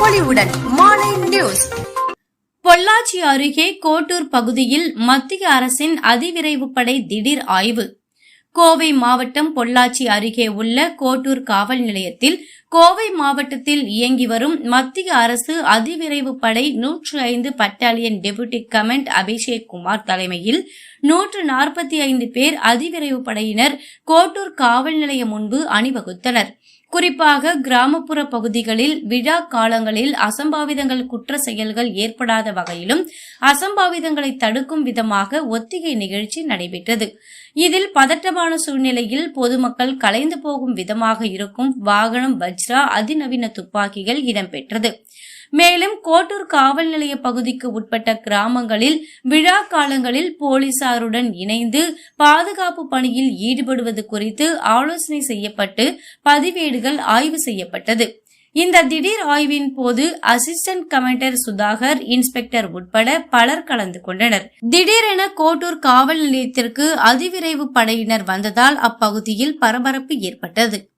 பொலிவுடன் நியூஸ். பொள்ளாச்சி அருகே கோட்டூர் பகுதியில் மத்திய அரசின் அதிவிரைவு படை திடீர் ஆய்வு. கோவை மாவட்டம் பொள்ளாச்சி அருகே உள்ள கோட்டூர் காவல் நிலையத்தில் கோவை மாவட்டத்தில் இயங்கி வரும் மத்திய அரசு அதிவிரைவு படை நூற்று ஐந்து battalion deputy commandant Abhishek Kumar தலைமையில் நூற்று நாற்பத்தி ஐந்து பேர் அதிவிரைவு படையினர் கோட்டூர் காவல் நிலையம் முன்பு அணிவகுத்தனர். குறிப்பாக கிராமப்புற பகுதிகளில் விழா காலங்களில் அசம்பாவிதங்கள் குற்ற செயல்கள் ஏற்படாத வகையிலும் அசம்பாவிதங்களை தடுக்கும் விதமாக ஒத்திகை நிகழ்ச்சி நடைபெற்றது. இதில் பதட்டமான சூழ்நிலையில் பொதுமக்கள் கலைந்து போகும் விதமாக இருக்கும் வாகனம் வஜ்ரா அதிநவீன துப்பாக்கிகள் இடம்பெற்றது. மேலும் கோட்டூர் காவல் நிலைய பகுதிக்கு உட்பட்ட கிராமங்களில் விழா காலங்களில் போலீசாருடன் இணைந்து பாதுகாப்பு பணியில் ஈடுபடுவது குறித்து ஆலோசனை செய்யப்பட்டு பதிவேடுகள் ஆய்வு செய்யப்பட்டது. இந்த திடீர் ஆய்வின் போது அசிஸ்டன்ட் கமாண்டர் சுதாகர் இன்ஸ்பெக்டர் உட்பட பலர் கலந்து கொண்டனர். திடீரென கோட்டூர் காவல் நிலையத்திற்கு அதிவிரைவு படையினர் வந்ததால் அப்பகுதியில் பரபரப்பு ஏற்பட்டது.